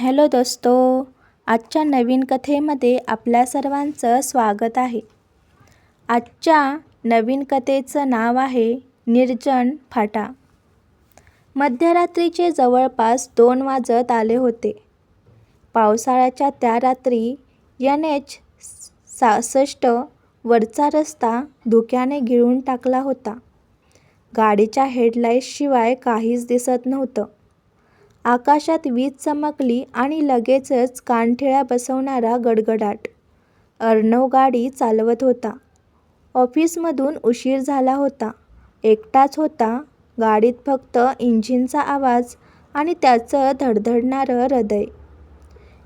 Hello दोस्तो आजच्या नवीन कथेमध्ये आपल्या सर्वांचं स्वागत आहे. आजच्या नवीन कथेचं नाव आहे निर्जन फाटा. मध्यरात्रीचे जवळपास दोन वाजत आले होते. पावसाळ्याच्या त्या रात्री एन एच सहासष्ट वरचा रस्ता धुक्याने गिळून टाकला होता. गाडीच्या हेडलाईटशिवाय काहीच दिसत नव्हतं. आकाशात वीज चमकली आणि लगेचच कानठिळ्या बसवणारा गडगडाट. अर्णव गाडी चालवत होता. ऑफिसमधून उशीर झाला होता. एकटाच होता. गाडीत फक्त इंजिनचा आवाज आणि त्याचं धडधडणारं हृदय.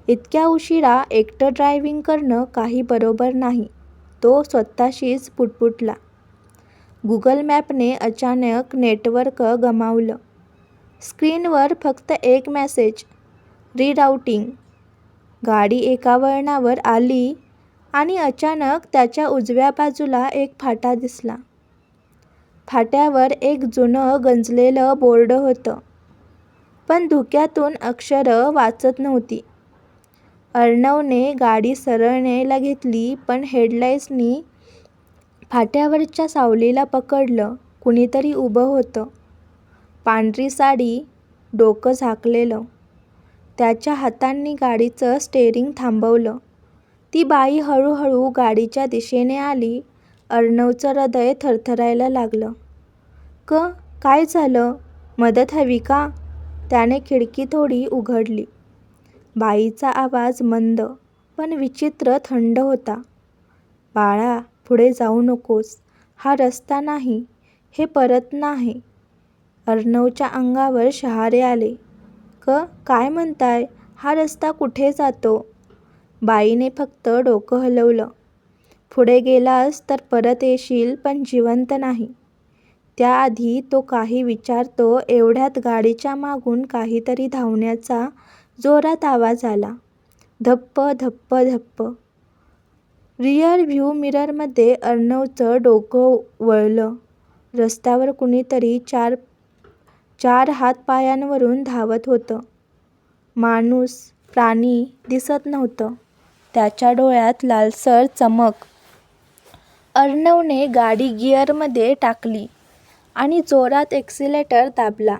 इतक्या उशिरा एकटं ड्रायव्हिंग करणं काही बरोबर नाही. तो स्वतःशीच पुटपुटला. गुगल मॅपने अचानक नेटवर्क गमावलं. स्क्रीनवर फक्त एक मॅसेज रिराउटिंग. गाडी एका वळणावर आली आणि अचानक त्याच्या उजव्या बाजूला एक फाटा दिसला. फाट्यावर एक जुनं गंजलेलं बोर्ड होतं पण धुक्यातून अक्षरं वाचत नव्हती. अर्णवने गाडी सरळ न्यायला घेतली पण हेडलाईट्सनी फाट्यावरच्या सावलीला पकडलं कुणीतरी उभं होतं. पांढरी साडी डोकं झाकलेलं. त्याच्या हातांनी गाडीचं स्टेअरिंग थांबवलं. ती बाई हळूहळू गाडीच्या दिशेने आली. अर्णवचं हृदय थरथरायला लागलं. क काय झालं? मदत हवी का? त्याने खिडकी थोडी उघडली. बाईचा आवाज मंद पण विचित्र थंड होता. बाळा पुढे जाऊ नकोस. हा रस्ता नाही. हे परत नाही. अर्णवच्या अंगावर शहारे आले. क काय म्हणताय? हा रस्ता कुठे जातो? बाईने फक्त डोकं हलवलं. पुढे गेलास तर परत येशील पण जिवंत नाही. त्याआधी तो काही विचारतो एवढ्यात गाडीच्या मागून काहीतरी धावण्याचा जोरात आवाज आला. धप्प धप्प धप्प. रिअर व्ह्यू मिररमध्ये अर्णवचं डोकं वळलं. रस्त्यावर कुणीतरी चार चार हातपायांवरून धावत होतं. माणूस, प्राणी दिसत नव्हतं. त्याच्या डोळ्यात लालसर चमक. अर्णवने गाडी गिअरमध्ये टाकली आणि जोरात एक्सिलेटर दाबला.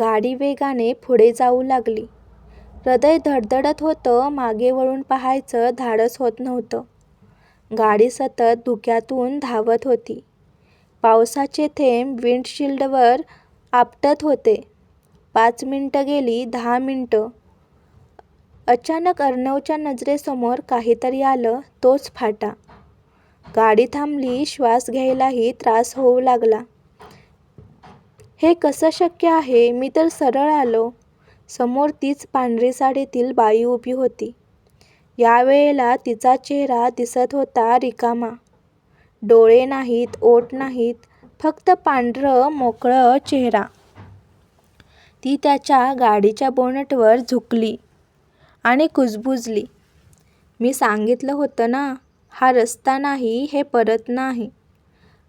गाडी वेगाने पुढे जाऊ लागली. हृदय धडधडत होतं. मागे वळून पाहायचं धाडस होत नव्हतं. गाडी सतत धुक्यातून धावत होती. पावसाचे थेंब विंडशील्डवर आपटत होते. पाच मिनटं गेली. दहा मिनटं अचानक अर्णवच्या नजरेसमोर काहीतरी आलं. तोच फाटा. गाडी थांबली. श्वास घ्यायलाही त्रास होऊ लागला. हे कसं शक्य आहे? मी तर सरळ आलो. समोर तीच पांढरी साडीतील बाई उभी होती. यावेळेला तिचा चेहरा दिसत होता रिकामा. डोळे नाहीत, ओठ नाहीत. फक्त पांढरं मोकळं चेहरा. ती त्याच्या गाडीच्या बोनटवर झुकली आणि कुजबुजली. मी सांगितलं होतं ना, हा रस्ता नाही हे परत नाही.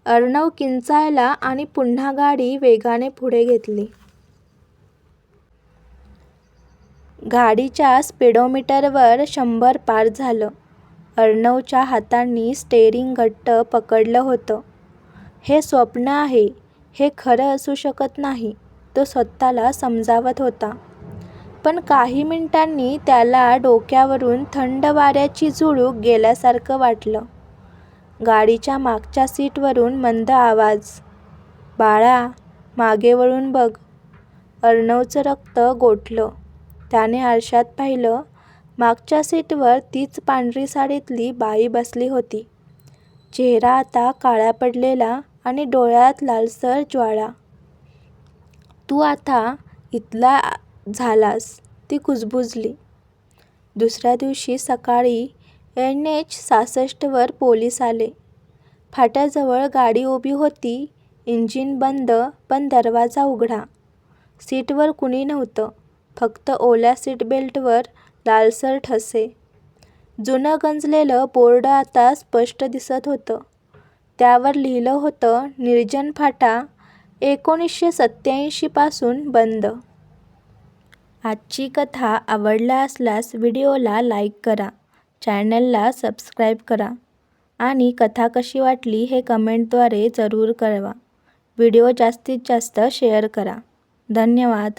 अर्णव किंचाळला आणि पुन्हा गाडी वेगाने पुढे घेतली. गाडीच्या स्पीडोमीटरवर शंभर पार झालं. अर्णवच्या हातांनी स्टेअरिंग घट्ट पकडलं होतं. हे स्वप्न आहे. हे खरं असू शकत नाही. तो स्वतःला समजावत होता. पण काही मिनिटांनी त्याला डोक्यावरून थंड वाऱ्याची झुळूक गेल्यासारखं वाटलं. गाडीच्या मागच्या सीटवरून मंद आवाज, बाळा, मागे वळून बघ. अर्णवचं रक्त गोठलं. त्याने आरशात पाहिलं. मागच्या सीटवर तीच पांढरी साडीतली बाई बसली होती. चेहरा आता काळा पडलेला आणि डोळ्यात लालसर ज्वाळा. तू आता इथला झालास, ती कुजबुजली. दुसऱ्या दिवशी सकाळी एन एच सहासष्टवर पोलीस आले. फाट्याजवळ गाडी उभी होती. इंजिन बंद पण दरवाजा उघडा. सीटवर कुणी नव्हतं. फक्त ओल्या सीटबेल्टवर लालसर ठसे. जुनं गंजलेलं बोर्ड आता स्पष्ट दिसत होतं. त्यावर लिहिलं होतं निर्जन फाटा एकोणीसशे सत्त्याऐंशीपासून बंद. आजची कथा आवडला असल्यास व्हिडिओला लाईक करा चॅनलला सबस्क्राईब करा आणि कथा कशी वाटली हे कमेंटद्वारे जरूर कळवा. व्हिडिओ जास्तीत जास्त शेअर करा. धन्यवाद.